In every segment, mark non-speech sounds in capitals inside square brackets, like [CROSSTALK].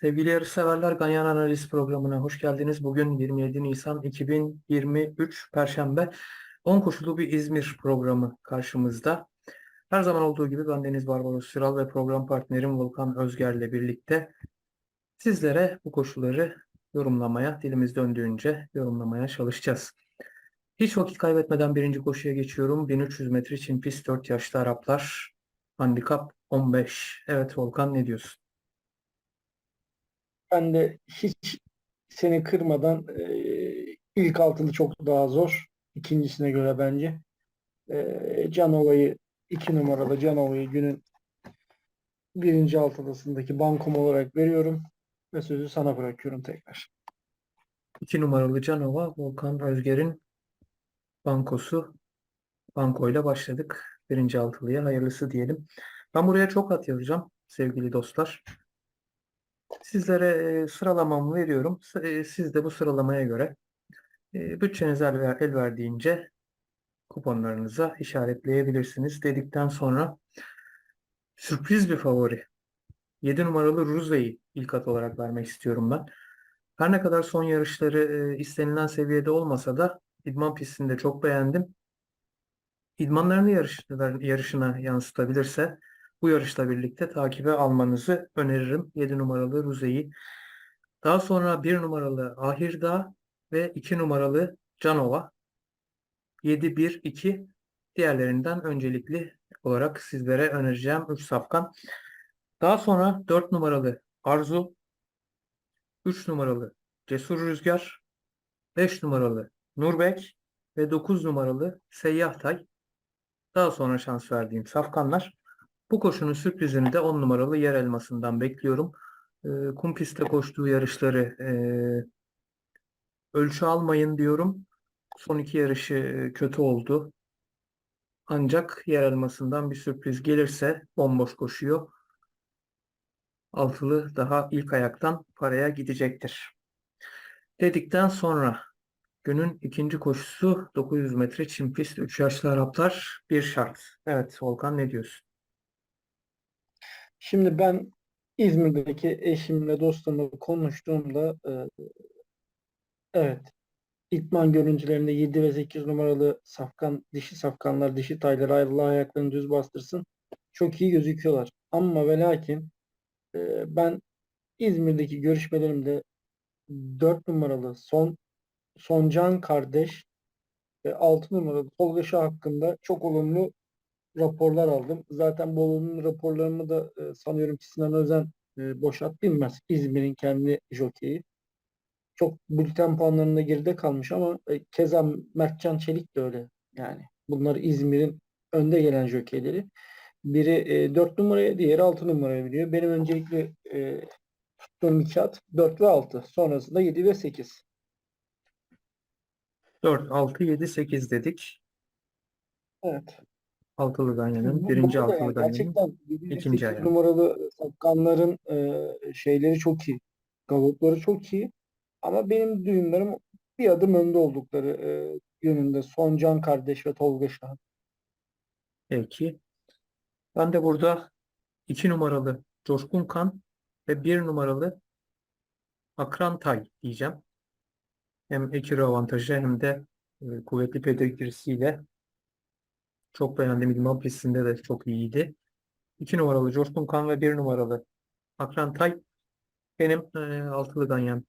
Sevgili yarışseverler, Ganyan Analiz programına hoş geldiniz. Bugün 27 Nisan 2023 Perşembe. 10 koşulu bir İzmir programı karşımızda. Her zaman olduğu gibi ben Deniz Barbaros Süral ve program partnerim Volkan Özger'le birlikte sizlere bu koşulları yorumlamaya, dilimiz döndüğünce yorumlamaya çalışacağız. Hiç vakit kaybetmeden birinci koşuya geçiyorum. 1300 metre için pist 4 yaşlı Araplar. Handikap 15. Evet Volkan ne diyorsun? Ben de hiç seni kırmadan e, ilk altılı çok daha zor. İkincisine göre bence. E, Canova'yı iki numaralı Canova'yı günün birinci altılısındaki bankom olarak veriyorum ve sözü sana bırakıyorum tekrar. 2 numaralı Canova Volkan Özger'in bankosu. Bankoyla başladık. Birinci altılıya hayırlısı diyelim. Ben buraya çok at yazacağım sevgili dostlar. Sizlere sıralamamı veriyorum. Siz de bu sıralamaya göre bütçeniz el, ver- el verdiğince kuponlarınıza işaretleyebilirsiniz dedikten sonra sürpriz bir favori. 7 numaralı Ruze'yi ilk at olarak vermek istiyorum ben. Her ne kadar son yarışları istenilen seviyede olmasa da idman pistinde çok beğendim. İdmanlarını yarış, yarışına yansıtabilirse bu yarışla birlikte takibe almanızı öneririm. 7 numaralı Ruze'yi. Daha sonra 1 numaralı Ahirdağ ve 2 numaralı Canova. 7-1-2 diğerlerinden öncelikli olarak sizlere önereceğim 3 safkan. Daha sonra 4 numaralı Arzu, 3 numaralı Cesur Rüzgar, 5 numaralı Nurbek ve 9 numaralı Seyyah Tay. Daha sonra şans verdiğim safkanlar. Bu koşunun sürprizini de 10 numaralı yer elmasından bekliyorum. Ee, kum pistte koştuğu yarışları e, ölçü almayın diyorum. Son iki yarışı e, kötü oldu. Ancak yer elmasından bir sürpriz gelirse bomboş koşuyor. Altılı daha ilk ayaktan paraya gidecektir. Dedikten sonra günün ikinci koşusu 900 metre çim pist 3 yaşlı Araplar bir şart. Evet Volkan ne diyorsun? Şimdi ben İzmir'deki eşimle dostumla konuştuğumda e, evet İtman görüntülerinde 7 ve 8 numaralı safkan, dişi safkanlar, dişi taylar ayrılı ayaklarını düz bastırsın. Çok iyi gözüküyorlar. Ama ve lakin e, ben İzmir'deki görüşmelerimde 4 numaralı Son Soncan kardeş ve 6 numaralı Tolga Şah hakkında çok olumlu raporlar aldım. Zaten bu olumlu raporlarımı da e, sanıyorum ki Sinan Özen e, boşalt bilmez. İzmir'in kendi jokeyi. Çok bülten puanlarında geride kalmış ama e, keza Mertcan Çelik de öyle. Yani bunlar İzmir'in önde gelen jokeyleri. Biri e, 4 numaraya, diğeri 6 numaraya biliyor. Benim öncelikle e, tuttuğum iki at 4 ve 6. Sonrasında 7 ve 8. 4, 6, 7, 8 dedik. Evet. Altılı Ganyan'ın Bu- birinci altılı yani Ganyan'ın gerçekten 7 ve ikinci 8 ayağı. numaralı safkanların e, şeyleri çok iyi. Galopları çok iyi. Ama benim duyumlarım bir adım önde oldukları e, yönünde. Soncan kardeş ve Tolga Şahan. Peki. Ben de burada 2 numaralı Coşkun Kan ve 1 numaralı Akran Tay diyeceğim. Hem ekürü avantajı hem de e, kuvvetli pedigrisiyle çok beğendim. İdman pistinde de çok iyiydi. 2 numaralı Coşkun Kan ve 1 numaralı Akran Tay benim e, altılı ganyan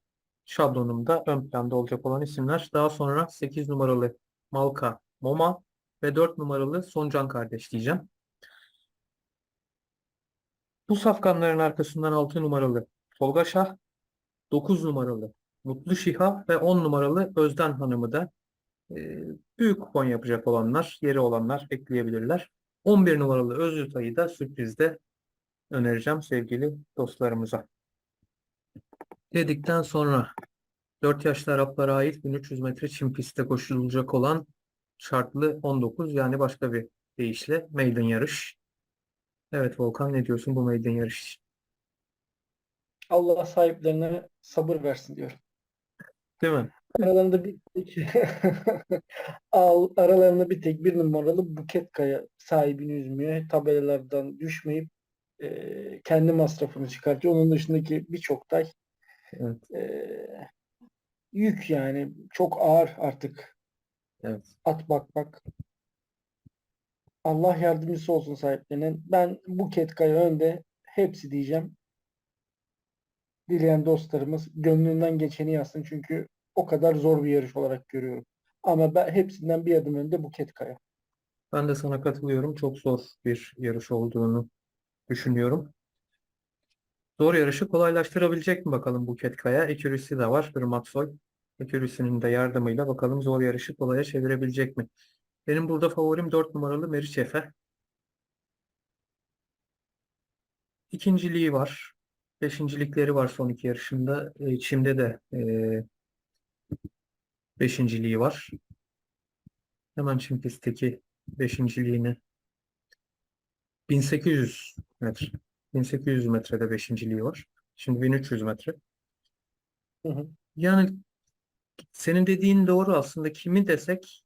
şablonumda ön planda olacak olan isimler. Daha sonra 8 numaralı Malka Moma ve 4 numaralı Soncan kardeş diyeceğim. Bu safkanların arkasından 6 numaralı Tolga Şah, 9 numaralı Mutlu Şiha ve 10 numaralı Özden Hanım'ı da büyük kupon yapacak olanlar, yeri olanlar ekleyebilirler. 11 numaralı Özgürtay'ı da sürprizde önereceğim sevgili dostlarımıza. Dedikten sonra 4 yaşlı Araplara ait 1300 metre çim pistte koşulacak olan şartlı 19 yani başka bir deyişle maiden yarış. Evet Volkan ne diyorsun bu maiden yarış için? Allah sahiplerine sabır versin diyorum. Değil mi? Aralarında bir tek [LAUGHS] Al- aralarında bir tek bir numaralı Buket Kaya sahibini üzmüyor. Tabelalardan düşmeyip e, kendi masrafını çıkartıyor. Onun dışındaki birçok tay Evet. e, yük yani çok ağır artık Evet. at bakmak. Allah yardımcısı olsun sahiplerine. Ben Buket Kaya önde hepsi diyeceğim. Dileyen dostlarımız gönlünden geçeni yazsın çünkü o kadar zor bir yarış olarak görüyorum. Ama ben hepsinden bir adım önde Buket Kaya. Ben de sana katılıyorum. Çok zor bir yarış olduğunu düşünüyorum. Zor yarışı kolaylaştırabilecek mi bakalım Buket Kaya? Ekürisi de var. Irmaksoy. Ekürüsünün de yardımıyla bakalım zor yarışı kolaya çevirebilecek mi? Benim burada favorim 4 numaralı Meriç Efe. İkinciliği var. Beşincilikleri var son iki yarışında. E, Çim'de de e, beşinciliği var. Hemen Çim pistteki beşinciliğini 1800 metre. 1800 metrede beşinciliği var. Şimdi 1300 metre. Hı hı. Yani senin dediğin doğru aslında. Kimi desek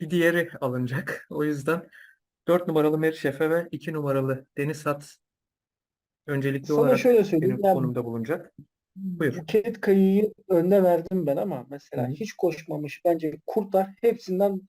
bir diğeri alınacak. [LAUGHS] O yüzden 4 numaralı Meriç Efe ve 2 numaralı Deniz At öncelikli Sana olarak şöyle benim söyleyeyim. Yani konumda bulunacak. Buyur. Buket Kayı'yı önde verdim ben ama mesela Hı hiç koşmamış bence kurtlar hepsinden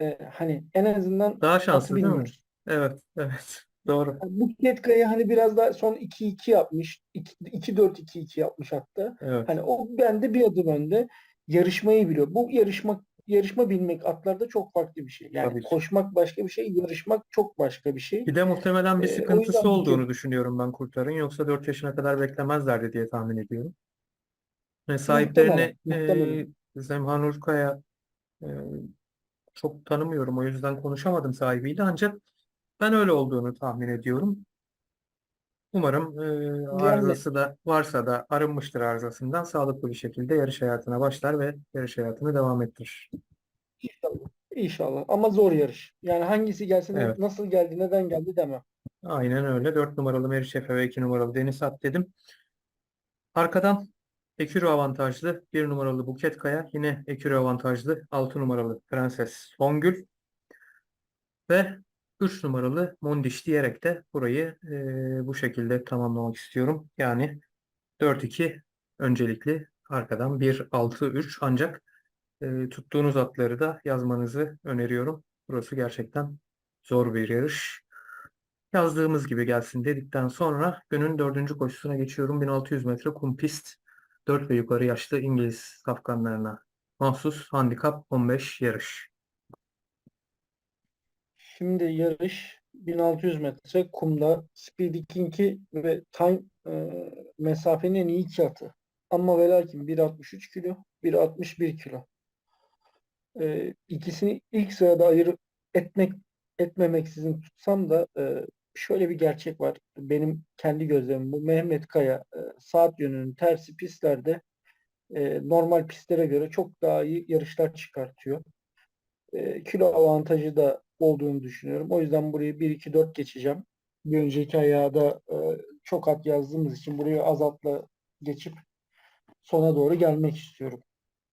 e, hani en azından Daha şanslı değil mi? Evet, evet. [LAUGHS] Doğru. Yani Buket Kaya hani biraz daha son 2-2 yapmış. 2-4-2-2 yapmış hatta. Evet. Hani o bende bir adım önde. Yarışmayı biliyor. Bu yarışmak yarışma bilmek atlarda çok farklı bir şey. Yani Tabii ki. koşmak başka bir şey, yarışmak çok başka bir şey. Bir de muhtemelen bir Ee, sıkıntısı yüzden olduğunu Buket düşünüyorum ben kurtların. Yoksa 4 yaşına kadar beklemezlerdi diye tahmin ediyorum. Ve sahiplerini muhtemelen. e, Zemhan Urkaya e, çok tanımıyorum. O yüzden konuşamadım sahibiyle. Ancak ben öyle olduğunu tahmin ediyorum. Umarım e, arızası da varsa da arınmıştır arızasından sağlıklı bir şekilde yarış hayatına başlar ve yarış hayatını devam ettirir. inşallah. İnşallah. Ama zor yarış. Yani hangisi gelse de Evet. nasıl geldi, neden geldi demem. Aynen öyle. 4 numaralı Meriç Efe ve 2 numaralı Deniz At dedim. Arkadan Ekürü avantajlı 1 numaralı Buket Kaya. Yine Ekürü avantajlı 6 numaralı Prenses Songül. Ve 3 numaralı Mondiş diyerek de burayı e, bu şekilde tamamlamak istiyorum. Yani 4-2 öncelikli arkadan 1-6-3 ancak e, tuttuğunuz atları da yazmanızı öneriyorum. Burası gerçekten zor bir yarış. Yazdığımız gibi gelsin dedikten sonra günün dördüncü koşusuna geçiyorum. 1600 metre kum pist. 4 ve yukarı yaşlı İngiliz safkanlarına mahsus handikap 15 yarış. Şimdi yarış 1600 metre kumda Speedy King'i ve Time e, mesafenin en iyi iki atı. Ama ve lakin 1.63 kilo, 1.61 kilo. E, ikisini ilk sırada ayır etmek etmemeksizin tutsam da e, şöyle bir gerçek var. Benim kendi gözlemim bu. Mehmet Kaya e, saat yönünün tersi pistlerde e, normal pistlere göre çok daha iyi yarışlar çıkartıyor. E, kilo avantajı da olduğunu düşünüyorum. O yüzden burayı 1-2-4 geçeceğim. Bir önceki ayağı da e, çok at yazdığımız için burayı az atla geçip sona doğru gelmek istiyorum.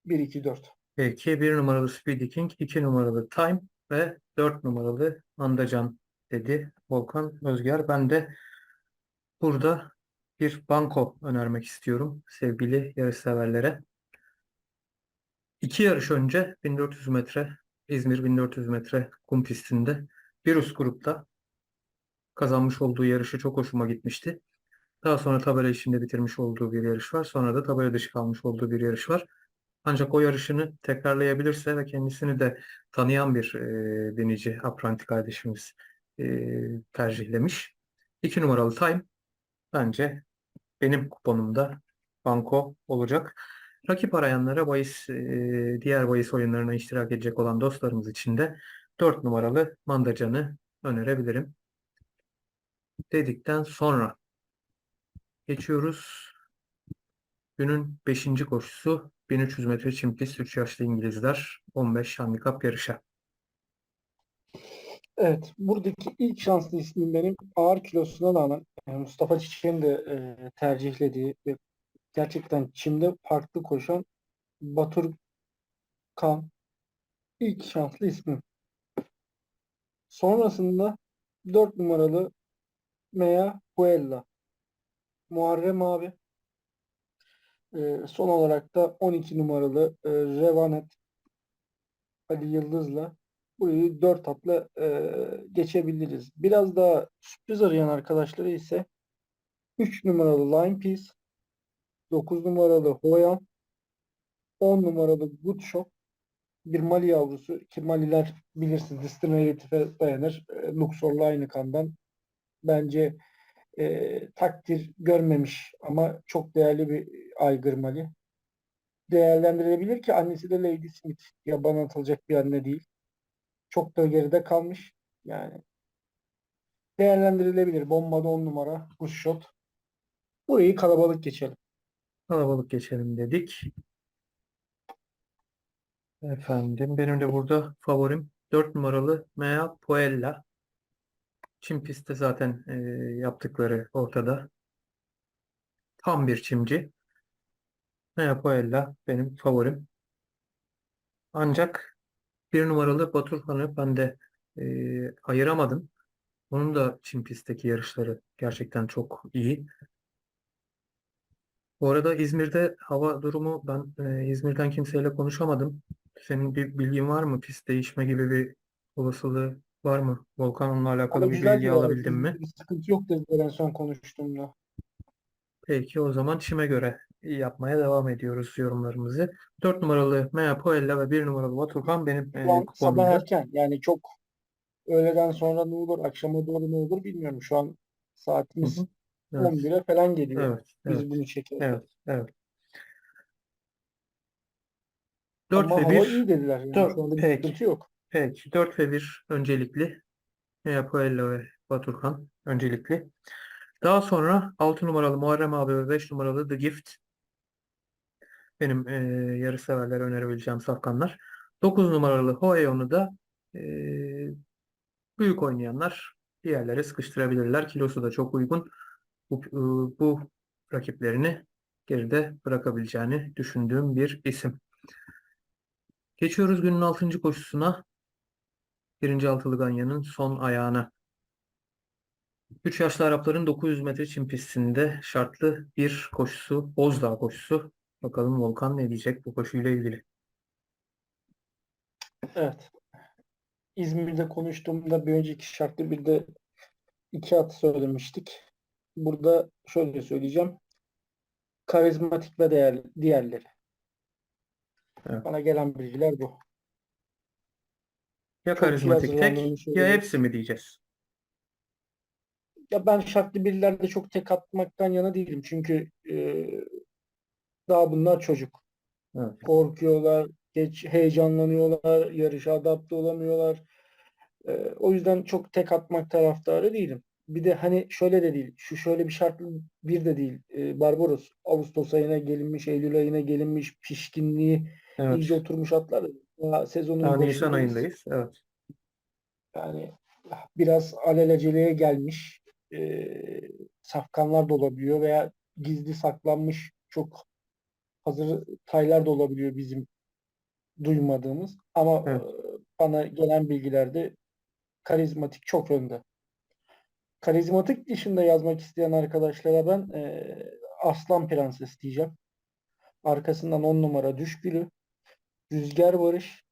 1-2-4. Peki 1 numaralı Speedy King, 2 numaralı Time ve 4 numaralı Andacan dedi Volkan Özger. Ben de burada bir banko önermek istiyorum sevgili yarışseverlere. İki yarış önce 1400 metre İzmir 1400 metre kum pistinde bir üst grupta kazanmış olduğu yarışı çok hoşuma gitmişti. Daha sonra tabela içinde bitirmiş olduğu bir yarış var. Sonra da tabela dışı kalmış olduğu bir yarış var. Ancak o yarışını tekrarlayabilirse ve kendisini de tanıyan bir e, binici, apranti kardeşimiz e, tercihlemiş. 2 numaralı Time bence benim kuponumda banko olacak. Rakip arayanlara bahis, e, diğer bahis oyunlarına iştirak edecek olan dostlarımız için de 4 numaralı Mandacan'ı önerebilirim. Dedikten sonra geçiyoruz. Günün 5. koşusu 1300 metre çim pist 3 yaşlı İngilizler 15 handikap yarışa. Evet, buradaki ilk şanslı ismim benim ağır kilosuna rağmen Mustafa Çiçek'in de e, tercihlediği ve gerçekten çimde farklı koşan Batur Kan ilk şanslı ismim. Sonrasında 4 numaralı Mea Puella. Muharrem abi. Ee, son olarak da 12 numaralı e, Revanet Ali Yıldız'la burayı 4 atla e, geçebiliriz. Biraz daha sürpriz arayan arkadaşları ise 3 numaralı Line Piece, 9 numaralı Hoyan, 10 numaralı Good Shot, bir Mali yavrusu ki Maliler bilirsiniz Distinctive'e dayanır. E, Luxor'la aynı kandan. Bence e, takdir görmemiş ama çok değerli bir aygır Mali. Değerlendirilebilir ki annesi de Lady Smith. Yabana atılacak bir anne değil. Çok da geride kalmış. Yani değerlendirilebilir. Bombada 10 numara. Good shot. Burayı kalabalık geçelim. Kalabalık geçelim dedik. Efendim benim de burada favorim 4 numaralı Mea Puella. Çim pistte zaten e, yaptıkları ortada. Tam bir çimci. Mea Puella benim favorim. Ancak bir numaralı Baturhan'ı ben de e, ayıramadım. Onun da çim pistteki yarışları gerçekten çok iyi. Bu arada İzmir'de hava durumu ben e, İzmir'den kimseyle konuşamadım. Senin bir bilgin var mı? Pist değişme gibi bir olasılığı var mı? Volkan onunla alakalı bir güzel bilgi diyorlar. alabildin mi? Bir sıkıntı yok dediler en son konuştuğumda. Peki o zaman çime göre yapmaya devam ediyoruz yorumlarımızı. 4 numaralı Mea Puella ve 1 numaralı Baturhan benim e, Şu an sabah kuponumda. erken. Yani çok öğleden sonra ne olur, akşama doğru ne olur bilmiyorum. Şu an Hı saatimiz hı. Evet, 11'e falan geliyor. evet, Biz evet, bunu çekiyoruz. evet, evet. 4 Ama ve hava 1 iyi dediler. Yani Dört- şu anda bir peki. sıkıntı yok. Peki 4 ve 1 öncelikli. Mea Puella ve Baturhan öncelikli. Daha sonra 6 numaralı Muharrem abi ve 5 numaralı The Gift benim e, yarışseverlere önerebileceğim safkanlar. 9 numaralı Hoeon'u da e, büyük oynayanlar bir yerlere sıkıştırabilirler. Kilosu da çok uygun. Bu, e, bu rakiplerini geride bırakabileceğini düşündüğüm bir isim. Geçiyoruz günün 6. koşusuna. Birinci altılı ganyanın son ayağına. 3 yaşlı Arapların 900 metre çim pistinde şartlı bir koşusu, Bozdağ koşusu. Bakalım Volkan ne diyecek bu koşuyla ilgili. Evet. İzmir'de konuştuğumda bir önceki şartlı bir de iki at söylemiştik. Burada şöyle söyleyeceğim. Karizmatik ve değer, diğerleri. Evet. Bana gelen bilgiler bu. Ya Çok karizmatik tek ya hepsi mi diyeceğiz? Ya ben şartlı birlerde çok tek atmaktan yana değilim. Çünkü e, daha bunlar çocuk. Evet. Korkuyorlar, geç heyecanlanıyorlar, yarışa adapte olamıyorlar. E, o yüzden çok tek atmak taraftarı değilim. Bir de hani şöyle de değil, şu şöyle bir şartlı bir de değil. E, Barbaros Ağustos ayına gelinmiş, Eylül ayına gelinmiş, pişkinliği Evet. iyice oturmuş atlar. Daha sezonun Daha Nisan ayındayız. Evet. Yani biraz alelaceleye gelmiş e, safkanlar da olabiliyor veya gizli saklanmış çok hazır taylar da olabiliyor bizim duymadığımız. Ama Evet. e, bana gelen bilgilerde karizmatik çok önde. Karizmatik dışında yazmak isteyen arkadaşlara ben e, Aslan Prenses diyeceğim. Arkasından 10 numara Düşgülü, Rüzgar Barış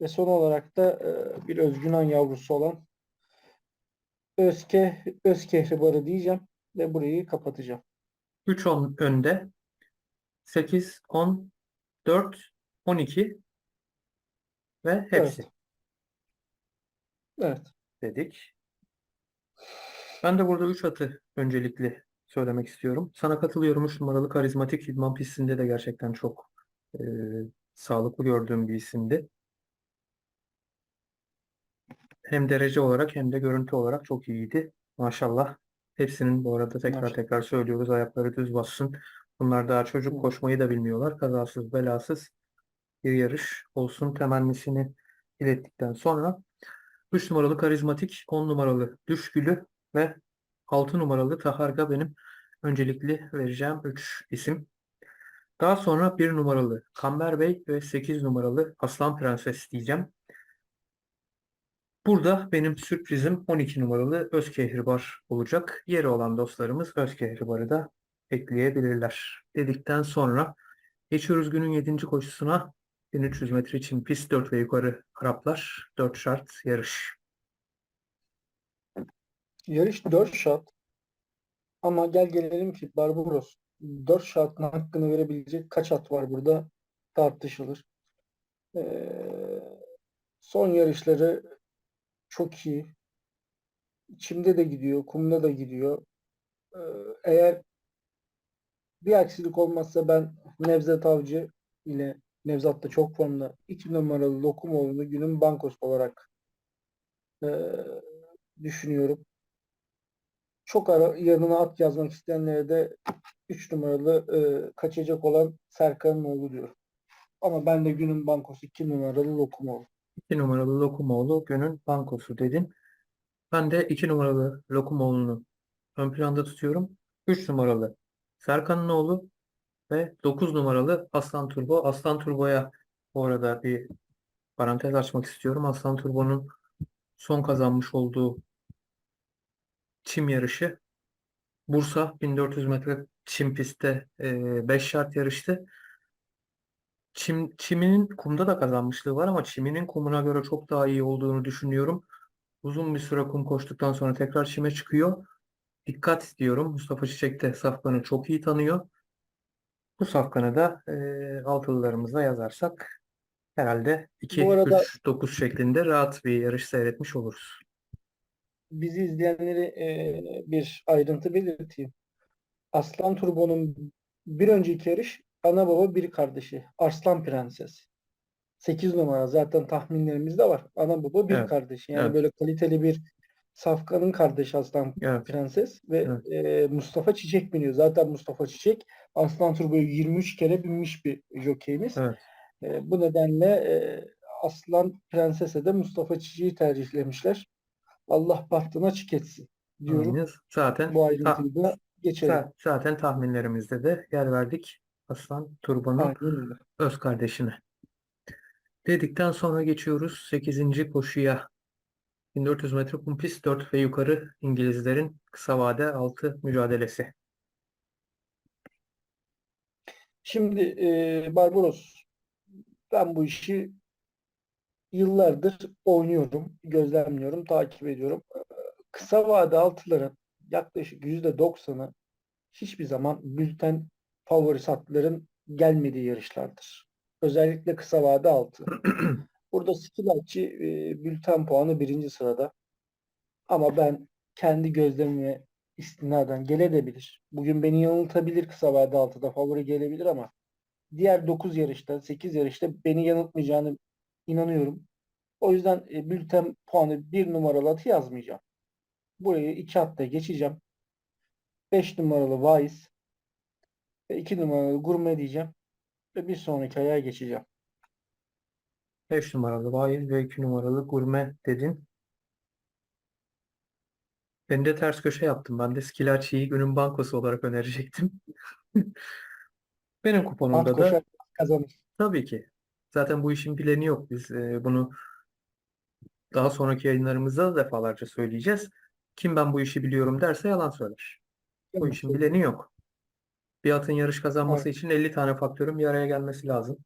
ve son olarak da e, bir Özgünan yavrusu olan Özke, Özkehribarı diyeceğim ve burayı kapatacağım. 3 10 önde. 8 10 4 12 ve hepsi Evet. Evet. dedik. Ben de burada 3 atı öncelikli söylemek istiyorum. Sana katılıyorum. 3 numaralı karizmatik idman pistinde de gerçekten çok e, sağlıklı gördüğüm bir isimdi. Hem derece olarak hem de görüntü olarak çok iyiydi. Maşallah. Hepsinin bu arada tekrar Maşallah. tekrar söylüyoruz. Ayakları düz bassın. Bunlar daha çocuk koşmayı da bilmiyorlar. Kazasız belasız bir yarış olsun temennisini ilettikten sonra 3 numaralı karizmatik, 10 numaralı düşgülü ve 6 numaralı Taharga benim öncelikli vereceğim 3 isim. Daha sonra 1 numaralı Kamber Bey ve 8 numaralı Aslan Prenses diyeceğim. Burada benim sürprizim 12 numaralı Özkehribar olacak. Yeri olan dostlarımız Özkehribar'ı da ekleyebilirler. Dedikten sonra geçiyoruz günün 7. koşusuna. 1300 metre için pist 4 ve yukarı Araplar 4 şart yarış. Yarış 4 şart. Ama gel gelelim ki Barbaros 4 şartın hakkını verebilecek kaç at var burada tartışılır. Ee, son yarışları çok iyi. Çimde de gidiyor, kumda da gidiyor. Ee, eğer bir aksilik olmazsa ben Nevzat Avcı ile Nevzat da çok formda 2 numaralı Lokumoğlu'nu günün bankosu olarak ee, düşünüyorum. Çok ara yanına at yazmak isteyenlere de 3 numaralı e, kaçacak olan Serkan'ın oğlu diyorum. Ama ben de günün bankosu 2 numaralı Lokumoğlu. 2 numaralı Lokumoğlu günün bankosu dedin. Ben de 2 numaralı Lokumoğlu'nu ön planda tutuyorum. 3 numaralı Serkan'ın oğlu ve 9 numaralı Aslan Turbo. Aslan Turbo'ya bu arada bir parantez açmak istiyorum. Aslan Turbo'nun son kazanmış olduğu çim yarışı Bursa 1400 metre çim pistte 5 şart yarıştı. Çim, çiminin kumda da kazanmışlığı var ama çiminin kumuna göre çok daha iyi olduğunu düşünüyorum. Uzun bir süre kum koştuktan sonra tekrar çime çıkıyor. Dikkat diyorum. Mustafa Çiçek de Safkan'ı çok iyi tanıyor. Bu Safkan'ı da e, altılılarımıza yazarsak herhalde 2, Bu arada 3, 9 şeklinde rahat bir yarış seyretmiş oluruz. Bizi izleyenleri e, bir ayrıntı belirteyim. Aslan Turbo'nun bir önceki yarış ana baba bir kardeşi. Arslan Prenses. 8 numara zaten tahminlerimizde var. Ana baba bir Evet, kardeşi. Yani evet. böyle kaliteli bir Safkan'ın kardeşi Aslan Evet, Prenses ve evet. e, Mustafa Çiçek biniyor. Zaten Mustafa Çiçek Aslan Turbo'yu 23 kere binmiş bir jokeyimiz. evet. E, bu nedenle e, Aslan Prenses'e de Mustafa Çiçek'i tercihlemişler. Allah bahtına açık etsin diyorum. Aynen. Zaten Bu ayrıntıyı da geçelim. za- zaten tahminlerimizde de yer verdik Aslan öyle. öz kardeşine. Dedikten sonra geçiyoruz 8. koşuya. 1400 metre kum pist 4 ve yukarı İngilizlerin kısa vade 6 mücadelesi. Şimdi e, Barbaros ben bu işi yıllardır oynuyorum, gözlemliyorum, takip ediyorum. E, Kısa vade altıların yaklaşık %90'ı hiçbir zaman bülten favorisi atların gelmediği yarışlardır. Özellikle kısa vade altı. [CLEARS THROAT] Burada Skilacci e, bülten puanı birinci sırada. Ama ben kendi gözlemime istinaden gelebilir. Bugün beni yanıltabilir kısa vade altıda favori gelebilir ama diğer 9 yarışta, 8 yarışta beni yanıltmayacağını inanıyorum. O yüzden e, bülten puanı 1 numaralı atı yazmayacağım. Burayı 2 hatta geçeceğim. 5 numaralı Vaiz ve 2 numaralı Gurme diyeceğim. Ve bir sonraki ayağa geçeceğim. 5 numaralı Vaiz ve 2 numaralı Gurme dedin. Ben de ters köşe yaptım. Ben de Skilacci'yi günün bankosu olarak önerecektim. [LAUGHS] Benim kuponumda da koşar kazanır. tabii ki. Zaten bu işin bileni yok. Biz e, bunu daha sonraki yayınlarımızda da defalarca söyleyeceğiz. Kim ben bu işi biliyorum derse yalan söyler. Bu işin bileni yok. Bir atın yarış kazanması Evet. için 50 tane faktörün bir araya gelmesi lazım.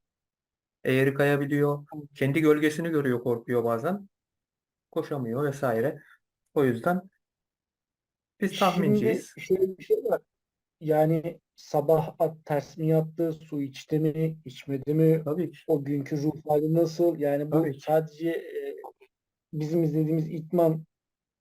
Eğeri kayabiliyor, kendi gölgesini görüyor, korkuyor bazen. Koşamıyor vesaire. O yüzden biz Şimdi tahminciyiz. şöyle bir şey var. Yani sabah at ters mi yattı, su içti mi, içmedi mi, Tabii ki. o günkü ruh hali nasıl? Yani bu Tabii sadece e, bizim izlediğimiz idman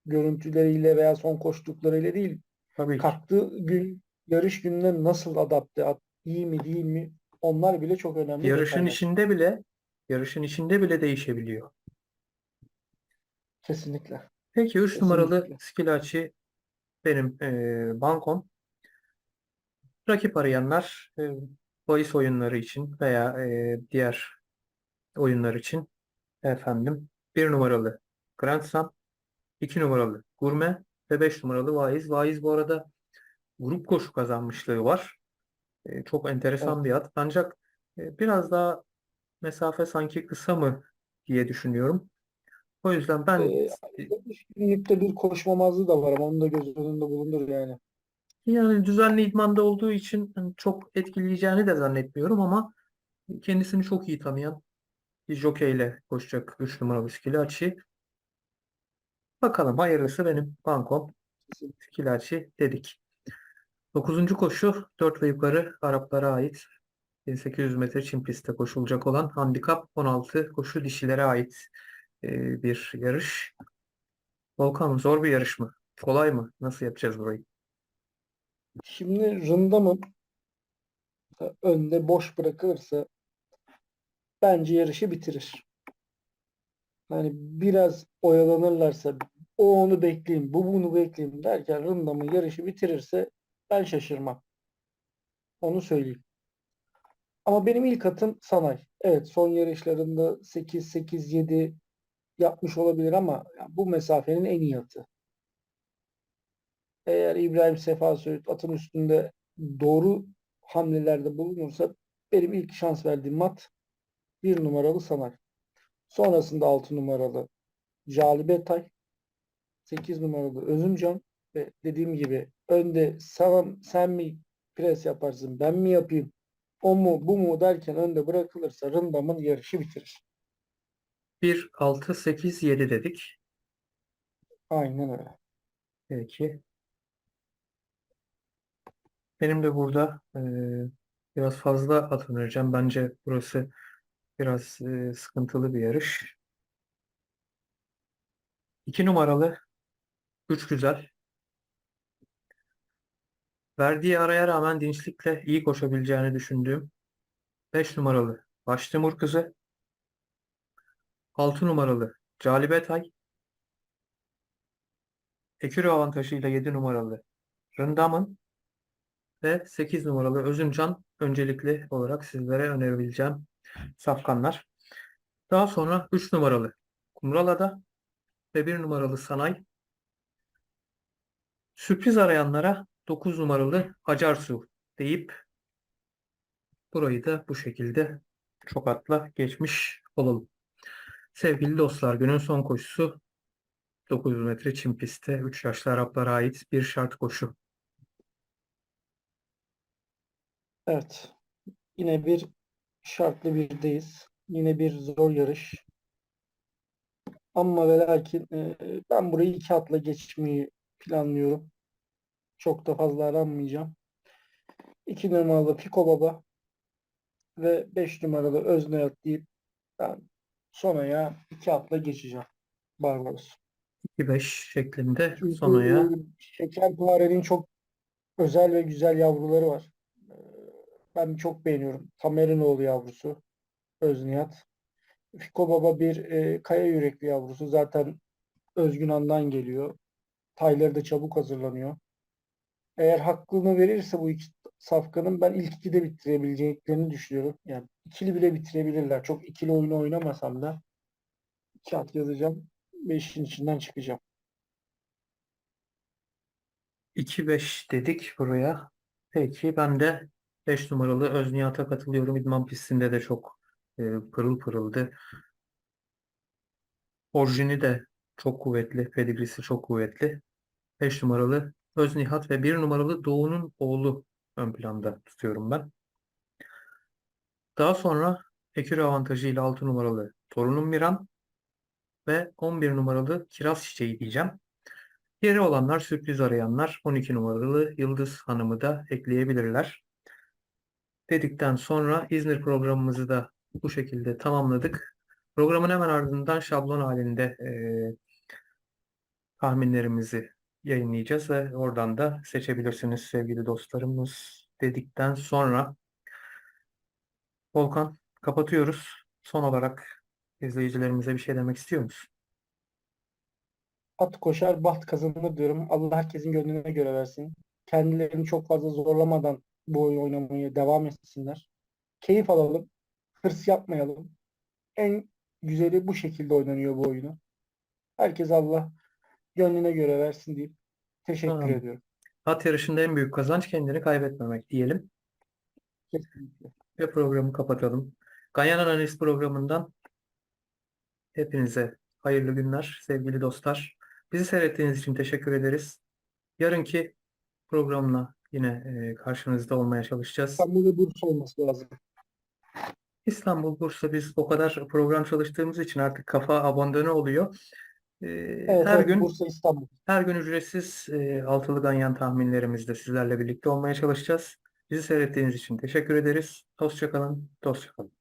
görüntüleriyle veya son koştuklarıyla değil, Tabii kalktığı gün, yarış gününe nasıl adapte, at, iyi mi değil mi? Onlar bile çok önemli Yarışın detaylar. içinde bile yarışın içinde bile değişebiliyor. Kesinlikle. Peki 3 numaralı. Skilacci benim e, bankom. Rakip arayanlar e, bahis oyunları için veya e, diğer oyunlar için efendim 1 numaralı Grand Slam, 2 numaralı Gurme ve 5 numaralı Vaiz. Vaiz bu arada grup koşu kazanmışlığı var. E, çok enteresan Evet. bir at. Ancak e, biraz daha mesafe sanki kısa mı diye düşünüyorum. O yüzden ben Ee, bir koşmamazlığı da var ama onu da göz önünde bulundur yani. Yani düzenli idmanda olduğu için hani çok etkileyeceğini de zannetmiyorum ama kendisini çok iyi tanıyan bir jokeyle koşacak 3 numaralı Skilaci. Bakalım hayırlısı benim bankom Skilaci dedik. 9. koşu 4 ve yukarı Araplara ait 1800 metre çim pistte koşulacak olan handikap 16 koşu dişilere ait e, bir yarış. Volkan zor bir yarış mı? Kolay mı? Nasıl yapacağız burayı? Şimdi Rındam'ın önde boş bırakılırsa bence yarışı bitirir. Yani biraz oyalanırlarsa o onu bekleyeyim, bu bunu bekleyeyim derken Rındam'ın yarışı bitirirse ben şaşırmam. Onu söyleyeyim. Ama benim ilk atım Sanay. Evet son yarışlarında 8-8-7 yapmış olabilir ama bu mesafenin en iyi atı. Eğer İbrahim Sefa Söğüt atın üstünde doğru hamlelerde bulunursa benim ilk şans verdiğim mat bir numaralı Sanay. Sonrasında 6 numaralı Calibetay, 8 numaralı Özümcan ve dediğim gibi önde sen, sen mi pres yaparsın ben mi yapayım o mu bu mu derken önde bırakılırsa Rındam'ın yarışı bitirir. 1, 6, 8, 7 dedik. Aynen öyle. Peki. Benim de burada e, biraz fazla at önereceğim. Bence burası biraz e, sıkıntılı bir yarış. 2 numaralı 3 güzel. Verdiği araya rağmen dinçlikle iyi koşabileceğini düşündüğüm 5 numaralı Baştimur kızı. 6 numaralı Calibetay. Ekürü avantajıyla 7 numaralı Rındamın ve 8 numaralı Özümcan öncelikli olarak sizlere önerebileceğim safkanlar. Daha sonra 3 numaralı Kumralada ve 1 numaralı Sanay. Sürpriz arayanlara 9 numaralı Acarsu deyip burayı da bu şekilde çok atla geçmiş olalım. Sevgili dostlar günün son koşusu 900 metre çim pistte 3 yaşlı Araplara ait bir şart koşu. Evet. Yine bir şartlı birdeyiz. Yine bir zor yarış. Ama ve lakin e, ben burayı iki atla geçmeyi planlıyorum. Çok da fazla aranmayacağım. 2 numaralı Piko Baba ve 5 numaralı Öznayat deyip ben sonaya iki atla geçeceğim. Barbaros. 2-5 şeklinde sonaya e, Şekerpare'nin çok özel ve güzel yavruları var. Ben çok beğeniyorum. Tamerinoğlu yavrusu. Özniyat. Fiko Baba bir e, kaya yürekli yavrusu. Zaten Özgün An'dan geliyor. Tayları da çabuk hazırlanıyor. Eğer hakkını verirse bu iki safkanın ben ilk ikide bitirebileceklerini düşünüyorum. Yani ikili bile bitirebilirler. Çok ikili oyunu oynamasam da iki at yazacağım ve işin içinden çıkacağım. 2-5 dedik buraya. Peki ben de 5 numaralı Özniyat'a katılıyorum. İdman pistinde de çok e, pırıl pırıldı. Orijini de çok kuvvetli. Pedigrisi çok kuvvetli. 5 numaralı Öznihat ve 1 numaralı Doğu'nun oğlu ön planda tutuyorum ben. Daha sonra Ekür avantajıyla 6 numaralı Torunum Miran ve 11 numaralı Kiraz Çiçeği diyeceğim. Geri olanlar sürpriz arayanlar 12 numaralı Yıldız Hanım'ı da ekleyebilirler. Dedikten sonra İzmir programımızı da bu şekilde tamamladık. Programın hemen ardından şablon halinde e, tahminlerimizi yayınlayacağız ve oradan da seçebilirsiniz sevgili dostlarımız dedikten sonra Volkan kapatıyoruz. Son olarak izleyicilerimize bir şey demek istiyor musun? At koşar, baht kazanır diyorum. Allah herkesin gönlüne göre versin. Kendilerini çok fazla zorlamadan bu oyunu oynamaya devam etsinler. Keyif alalım. Hırs yapmayalım. En güzeli bu şekilde oynanıyor bu oyunu. Herkes Allah gönlüne göre versin deyip teşekkür Tamam. ediyorum. At yarışında en büyük kazanç kendini kaybetmemek diyelim Kesinlikle. ve programı kapatalım. Ganyan Analiz programından hepinize Hayırlı günler sevgili dostlar. Bizi seyrettiğiniz için teşekkür ederiz. Yarınki programla yine e, karşınızda olmaya çalışacağız. İstanbul ve Bursa olması lazım. İstanbul, Bursa biz o kadar program çalıştığımız için artık kafa abandone oluyor. E, Evet, her evet, gün Bursa İstanbul. her gün ücretsiz e, altılı ganyan tahminlerimizde sizlerle birlikte olmaya çalışacağız. Bizi seyrettiğiniz için teşekkür ederiz. Hoşça kalın, dostça kalın.